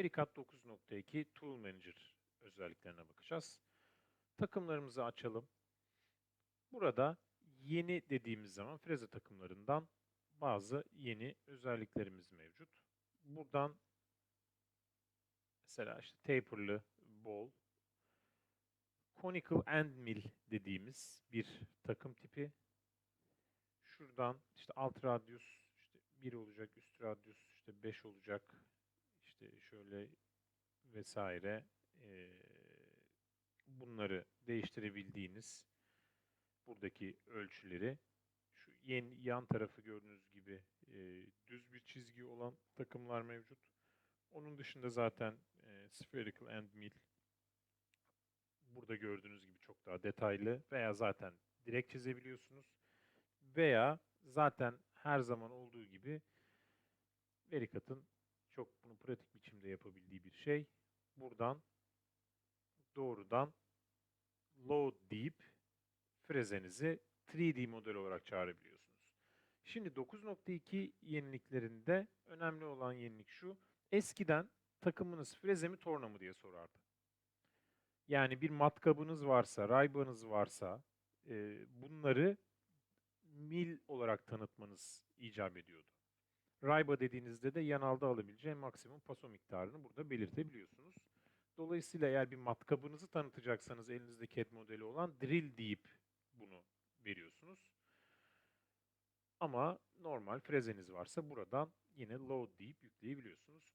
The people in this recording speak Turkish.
Vericat 9.2 Tool Manager özelliklerine bakacağız. Takımlarımızı açalım. Burada yeni dediğimiz zaman freze takımlarından bazı yeni özelliklerimiz mevcut. Buradan mesela işte taperlı ball, conical end mill dediğimiz bir takım tipi. Şuradan işte alt radyus işte 1 olacak, üst radyus işte 5 olacak. Şöyle vesaire eee, bunları değiştirebildiğiniz buradaki ölçüleri şu yen, yan tarafı gördüğünüz gibi eee, düz bir çizgi olan takımlar mevcut. Onun dışında zaten eee, spherical end mill burada gördüğünüz gibi çok daha detaylı veya zaten direkt çizebiliyorsunuz. Veya zaten her zaman olduğu gibi Vericat'ın çok bunu pratik biçimde yapabildiği bir şey. Buradan doğrudan load deyip frezenizi 3D model olarak çağırabiliyorsunuz. Şimdi 9.2 yeniliklerinde önemli olan yenilik şu. Eskiden takımınız freze mi torna mı diye sorardı. Yani bir matkabınız varsa, raybanız varsa e, bunları mil olarak tanıtmanız icap ediyordu. Rayba dediğinizde de yanalda alabileceği maksimum paso miktarını burada belirtebiliyorsunuz. Dolayısıyla eğer bir matkabınızı tanıtacaksanız elinizde CAD modeli olan drill deyip bunu veriyorsunuz. Ama normal frezeniz varsa buradan yine load deyip yükleyebiliyorsunuz.